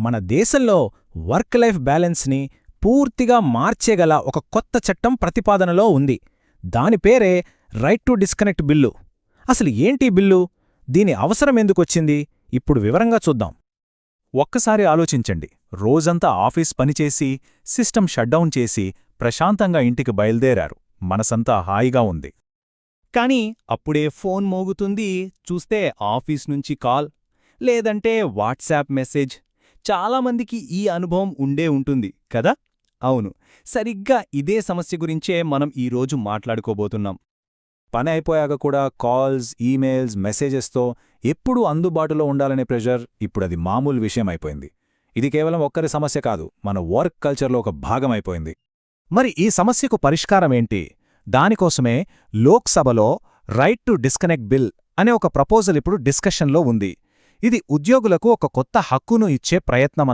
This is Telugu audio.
మన దేశంలో వర్క్ లైఫ్ బ్యాలెన్స్ని పూర్తిగా మార్చేగల ఒక కొత్త చట్టం ప్రతిపాదనలో ఉంది. దాని పేరే రైట్ టు డిస్కనెక్ట్ బిల్లు. అసలు ఏంటి బిల్లు? దీని అవసరం ఎందుకొచ్చింది? ఇప్పుడు వివరంగా చూద్దాం. ఒక్కసారి ఆలోచించండి. రోజంతా ఆఫీస్ పనిచేసి సిస్టమ్ షట్డౌన్ చేసి ప్రశాంతంగా ఇంటికి బయల్దేరారు. మనసంతా హాయిగా ఉంది. కానీ అప్పుడే ఫోన్ మోగుతుంది. చూస్తే ఆఫీస్ నుంచి కాల్ లేదంటే వాట్సాప్ మెసేజ్. చాలామందికి ఈ అనుభవం ఉండే ఉంటుంది కదా? అవును. సరిగ్గా ఇదే సమస్య గురించే మనం ఈరోజు మాట్లాడుకోబోతున్నాం. పని అయిపోయాక కూడా కాల్స్ ఈమెయిల్స్ మెసేజెస్తో ఎప్పుడూ అందుబాటులో ఉండాలనే ప్రెషర్ ఇప్పుడది మామూలు విషయం అయిపోయింది. ఇది కేవలం ఒక్కరి సమస్య కాదు మన వర్క్ కల్చర్లో ఒక భాగమైపోయింది మరి ఈ సమస్యకు పరిష్కారమేంటి దానికోసమే లోక్సభలో రైట్ టు డిస్కనెక్ట్ బిల్ అనే ఒక ప్రపోజల్ ఇప్పుడు డిస్కషన్లో ఉంది. ఇది ఉద్యోగులకు ఒక కొత్త హక్కును ఇచ్చే ప్రయత్నం